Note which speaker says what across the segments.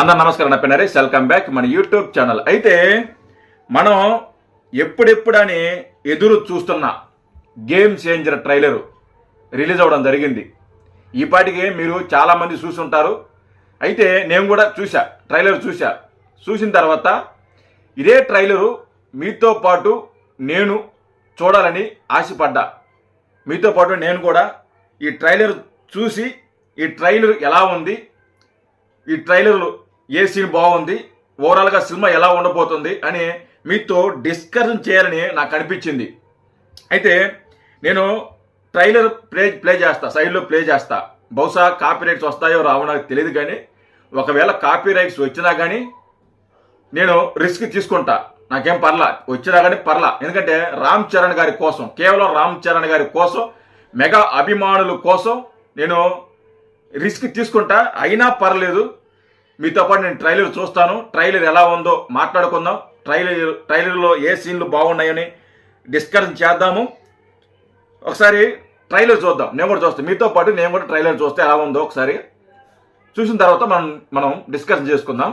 Speaker 1: అందరు నమస్కారం. నా నరేష్. వెల్కమ్ బ్యాక్ మన యూట్యూబ్ ఛానల్. అయితే మనం ఎప్పుడెప్పుడని ఎదురు చూస్తున్న గేమ్ చేంజర్ ట్రైలర్ రిలీజ్ అవ్వడం జరిగింది. ఈపాటికి మీరు చాలామంది చూసుంటారు. అయితే నేను కూడా చూసా ట్రైలర్ చూసా చూసిన తర్వాత ఇదే ట్రైలరు మీతో పాటు నేను చూడాలని ఆశపడ్డా. మీతో పాటు నేను కూడా ఈ ట్రైలర్ చూసి ఈ ట్రైలర్ ఎలా ఉంది ఈ ట్రైలర్లు ఏ సీన్ బాగుంది? ఓవరాల్గా సినిమా ఎలా ఉండబోతుంది అని మీతో డిస్కషన్ చేయాలని నాకు అనిపించింది. అయితే నేను ట్రైలర్ ప్లే ప్లే చేస్తా సైడ్లో ప్లే చేస్తా. బహుశా కాపీ రైట్స్ వస్తాయో రావో నాకు తెలియదు కానీ ఒకవేళ కాపీ రైట్స్ వచ్చినా కానీ నేను రిస్క్ తీసుకుంటా. నాకేం పర్లా వచ్చినా కానీ పర్లా. ఎందుకంటే రామ్ చరణ్ గారి కోసం కేవలం రామ్ చరణ్ గారి కోసం మెగా అభిమానుల కోసం నేను రిస్క్ తీసుకుంటా. అయినా పర్లేదు మీతో పాటు నేను ట్రైలర్ చూస్తాను. ట్రైలర్ ఎలా ఉందో మాట్లాడుకుందాం. ట్రైలర్ ట్రైలర్లో ఏ సీన్లు బాగున్నాయని డిస్కషన్ చేద్దాము. ఒకసారి ట్రైలర్ చూద్దాం. నేను కూడా చూస్తాను మీతో పాటు నేను కూడా ట్రైలర్ చూస్తే ఎలా ఉందో ఒకసారి చూసిన తర్వాత మనం మనం డిస్కషన్ చేసుకుందాం.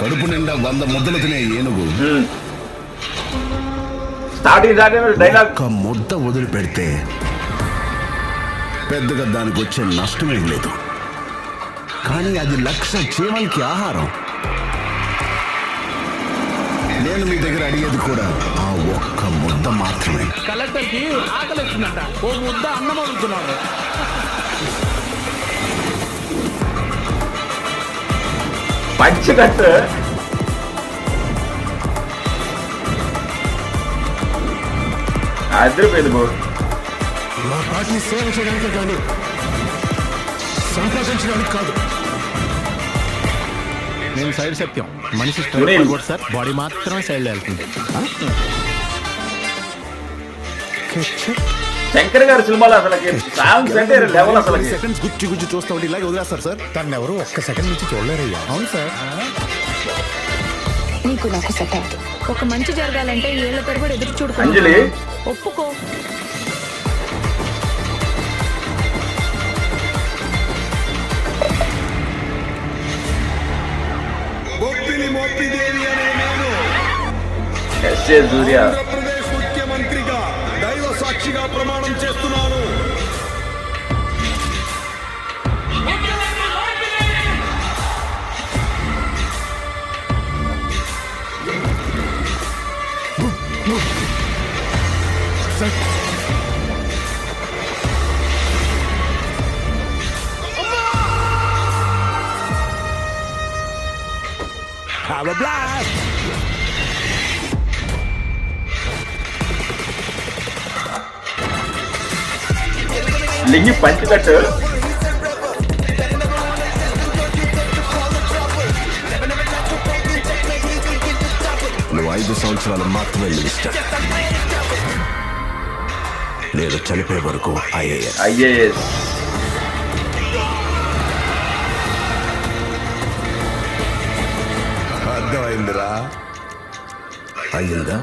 Speaker 2: కడుపు నిండా వంద ముద్దలు తినే ఏనుగు.
Speaker 1: స్టార్టింగ్ స్టార్టింగ్ డైలాగ్
Speaker 2: ముద్ద వదిలిపెడితే పెద్దగా దానికి వచ్చే నష్టమేం లేదు. కానీ అది లక్ష చీమలకి ఆహారం. నేను మీ దగ్గర అడిగేది కూడా ఆ ఒక్క ముద్ద మాత్రమే.
Speaker 3: కలెక్టర్కి ఆకలి వచ్చిందంట ఓ ముద్ద అన్నం అడుగుతున్నాడు
Speaker 1: అదిరిపోయింది బాబు.
Speaker 4: మా పార్టీని సేవ చేయడానికి కానీ సంపాదించడానికి కాదు.
Speaker 3: నేను సైడ్ సత్యం. మనిషి. స్ట్రైట్ కూడా సార్. బాడీ మాత్రమే సైడ్ వెళ్తుంది
Speaker 1: శంకర్ గారి సినిమాలో అసలుకి సాంగ్స్ అంటే లెవెల్ అసలు
Speaker 4: సెకండ్స్ గుచ్చి గుచ్చి చూస్తా ఉంటే ఇలాగే వదిలేస్తారు సార్. తను ఎవరు ఒక్క సెకండ్ నుంచి చూడలేరయ్యా.
Speaker 3: అవును సార్.
Speaker 5: నీకు నాకు సెట్ అయింది
Speaker 6: ఒక మంచి జరగాలంటే ఏళ్ళ తరబడి ఎదురు చూడుకో
Speaker 1: అంజలి!
Speaker 6: ఒప్పుకో.
Speaker 1: సూర్య.
Speaker 7: ఆంధ్రప్రదేశ్ ముఖ్యమంత్రిగా దైవ సాక్షిగా ప్రమాణం một
Speaker 4: giây Power Blast!
Speaker 1: Lính như
Speaker 2: bánh cái ta trớ ఐదు సంవత్సరాలు మాత్రమే మినిస్టర్. నేను చనిపోయే వరకు ఐఏఎస్.
Speaker 1: ఐఏఎస్.
Speaker 2: అర్థమైందిరా? అయ్యిందా?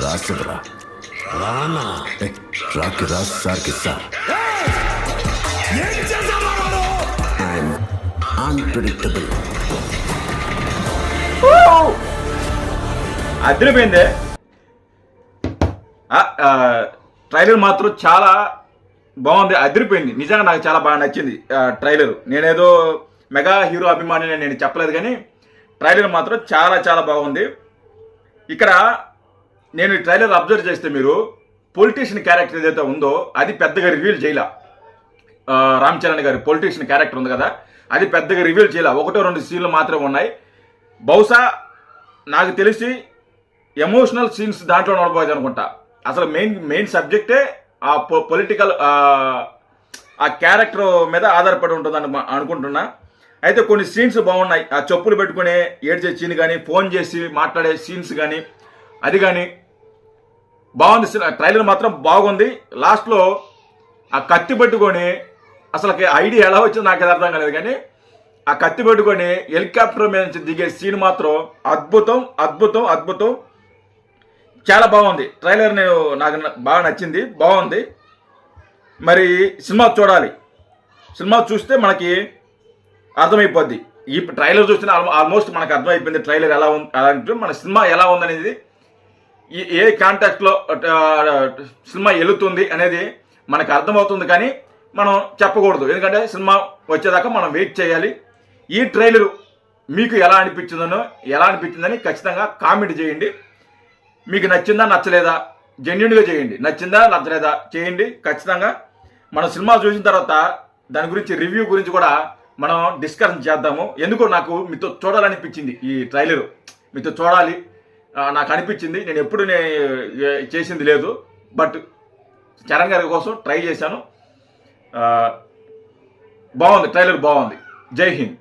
Speaker 2: రాసిదిరా. రానా? రాకి రాస్ సార్కి సార్. అన్ప్రిడిక్టబుల్.
Speaker 1: అదిరిపోయింది. ట్రైలర్ మాత్రం చాలా బాగుంది అదిరిపోయింది. నిజంగా నాకు చాలా బాగా నచ్చింది ట్రైలర్. నేనేదో మెగా హీరో అభిమాని నేను చెప్పలేదు కానీ ట్రైలర్ మాత్రం చాలా చాలా బాగుంది. ఇక్కడ నేను ఈ ట్రైలర్ అబ్జర్వ్ చేస్తే మీరు పొలిటీషియన్ క్యారెక్టర్ ఏదైతే ఉందో అది పెద్దగా రివీల్ చేయలే. రామ్ చరణ్ గారి పొలిటీషియన్ క్యారెక్టర్ ఉంది కదా అది పెద్దగా రివీల్ చేయలే. ఒకటో రెండు సీన్లు మాత్రమే ఉన్నాయి. బహుశా నాకు తెలిసి ఎమోషనల్ సీన్స్ దాంట్లో నడబోయేది అనుకుంటా. అసలు మెయిన్ మెయిన్ సబ్జెక్టే ఆ పొలిటికల్ ఆ క్యారెక్టర్ మీద ఆధారపడి ఉంటుంది అను- అనుకుంటున్నా. అయితే కొన్ని సీన్స్ బాగున్నాయి. ఆ చెప్పులు పెట్టుకుని ఏడ్చే సీన్ కానీ ఫోన్ చేసి మాట్లాడే సీన్స్ కానీ అది కానీ బాగుంది ట్రైలర్ మాత్రం బాగుంది. లాస్ట్లో ఆ కత్తి పెట్టుకొని అసలు ఐడియా ఎలా వచ్చిందో నాకు అర్థం కాలేదు కానీ ఆ కత్తి పెట్టుకొని హెలికాప్టర్ మీద నుంచి దిగే సీన్ మాత్రం అద్భుతం అద్భుతం అద్భుతం. చాలా బాగుంది. ట్రైలర్ నేను నాకు న- బాగా నచ్చింది. బాగుంది. మరి సినిమా చూడాలి. సినిమా చూస్తే మనకి అర్థమైపోద్ది. ఈ ట్రైలర్ చూస్తే ఆల్మోస్ట్ మనకు అర్థమైపోయింది ట్రైలర్ ఎలా ఉంది అలాంటి మన సినిమా ఎలా ఉందనేది ఏ కాంటాక్ట్లో సినిమా వెళుతుంది అనేది మనకు అర్థమవుతుంది కానీ మనం చెప్పకూడదు. ఎందుకంటే సినిమా వచ్చేదాకా మనం వెయిట్ చేయాలి. ఈ ట్రైలర్ మీకు ఎలా అనిపించిందనో ఎలా అనిపించిందని ఖచ్చితంగా కామెంట్ చేయండి. మీకు నచ్చిందా నచ్చలేదా? జెన్యున్గా చేయండి. నచ్చిందా నచ్చలేదా? చేయండి. ఖచ్చితంగా. మనం సినిమా చూసిన తర్వాత దాని గురించి రివ్యూ గురించి కూడా మనం డిస్కషన్ చేద్దాము. ఎందుకో నాకు మీతో చూడాలనిపించింది ఈ ట్రైలర్ మీతో చూడాలి. నాకు అనిపించింది. నేను ఎప్పుడు చేసింది లేదు. బట్ చరణ్ గారి కోసం ట్రై చేశాను. బాగుంది. ట్రైలర్ బాగుంది. జై హింద్.